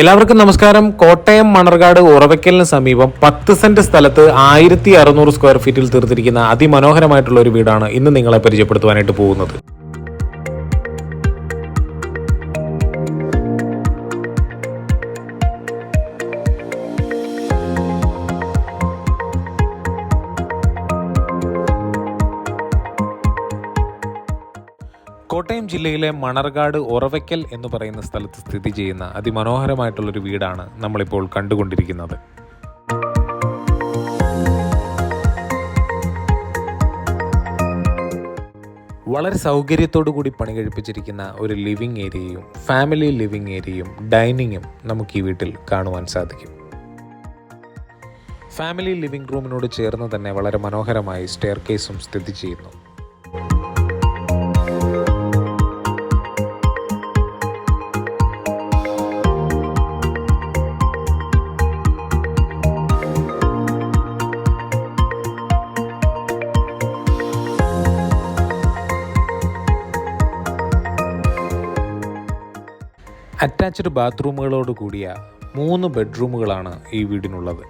എല്ലാവർക്കും നമസ്കാരം. കോട്ടയം മണർകാട് ഉറവയ്ക്കലിന് സമീപം പത്ത് സെന്റ് സ്ഥലത്ത് ആയിരത്തി അറുന്നൂറ് സ്ക്വയർ ഫീറ്റിൽ തീർത്തിരിക്കുന്ന അതിമനോഹരമായിട്ടുള്ള ഒരു വീടാണ് ഇന്ന് നിങ്ങളെ പരിചയപ്പെടുത്തുവാനായിട്ട് പോകുന്നത്. കോട്ടയം ജില്ലയിലെ മണർകാട് ഉറവയ്ക്കൽ എന്ന് പറയുന്ന സ്ഥലത്ത് സ്ഥിതി ചെയ്യുന്ന അതിമനോഹരമായിട്ടുള്ളൊരു വീടാണ് നമ്മളിപ്പോൾ കണ്ടുകൊണ്ടിരിക്കുന്നത്. വളരെ സൗകര്യത്തോടു കൂടി പണി കഴിപ്പിച്ചിരിക്കുന്ന ഒരു ലിവിംഗ് ഏരിയയും ഫാമിലി ലിവിംഗ് ഏരിയയും ഡൈനിങ്ങും നമുക്ക് ഈ വീട്ടിൽ കാണുവാൻ സാധിക്കും. ഫാമിലി ലിവിംഗ് റൂമിനോട് ചേർന്ന് തന്നെ വളരെ മനോഹരമായി സ്റ്റെയർ കേസും സ്ഥിതി ചെയ്യുന്നു. അറ്റാച്ച്ഡ് ബാത്റൂമുകളോട് കൂടിയ മൂന്ന് ബെഡ്റൂമുകളാണ് ഈ വീടിനുള്ളത്.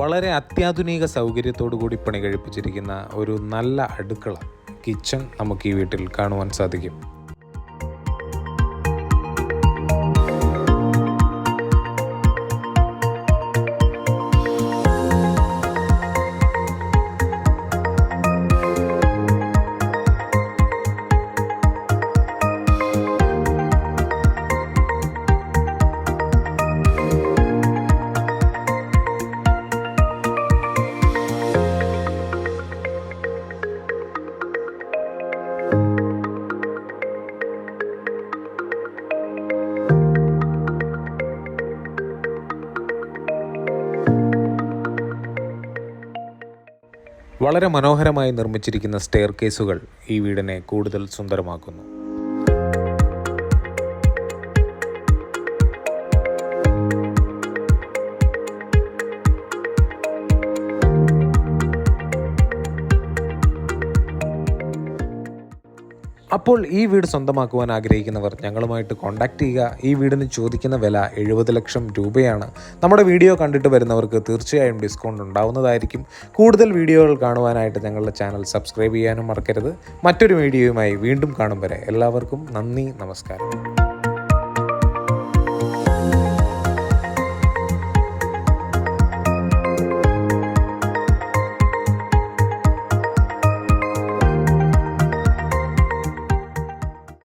വളരെ അത്യാധുനിക സൗകര്യത്തോടു കൂടി പണി കഴിപ്പിച്ചിരിക്കുന്ന ഒരു നല്ല അടുക്കള കിച്ചൺ നമുക്ക് ഈ വീട്ടിൽ കാണുവാൻ സാധിക്കും. വളരെ മനോഹരമായി നിർമ്മിച്ചിരിക്കുന്ന സ്റ്റെയർ കേസുകൾ ഈ വീടിനെ കൂടുതൽ സുന്ദരമാക്കുന്നു. അപ്പോൾ ഈ വീട് സ്വന്തമാക്കുവാൻ ആഗ്രഹിക്കുന്നവർ ഞങ്ങളുമായിട്ട് കോൺടാക്ട് ചെയ്യുക. ഈ വീടിന് ചോദിക്കുന്ന വില എഴുപത് ലക്ഷം രൂപയാണ്. നമ്മുടെ വീഡിയോ കണ്ടിട്ട് വരുന്നവർക്ക് തീർച്ചയായും ഡിസ്കൗണ്ട് ഉണ്ടാവുന്നതായിരിക്കും. കൂടുതൽ വീഡിയോകൾ കാണുവാനായിട്ട് ഞങ്ങളുടെ ചാനൽ സബ്സ്ക്രൈബ് ചെയ്യാനും മറക്കരുത്. മറ്റൊരു വീഡിയോയുമായി വീണ്ടും കാണും വരെ. എല്ലാവർക്കും നന്ദി നമസ്കാരം.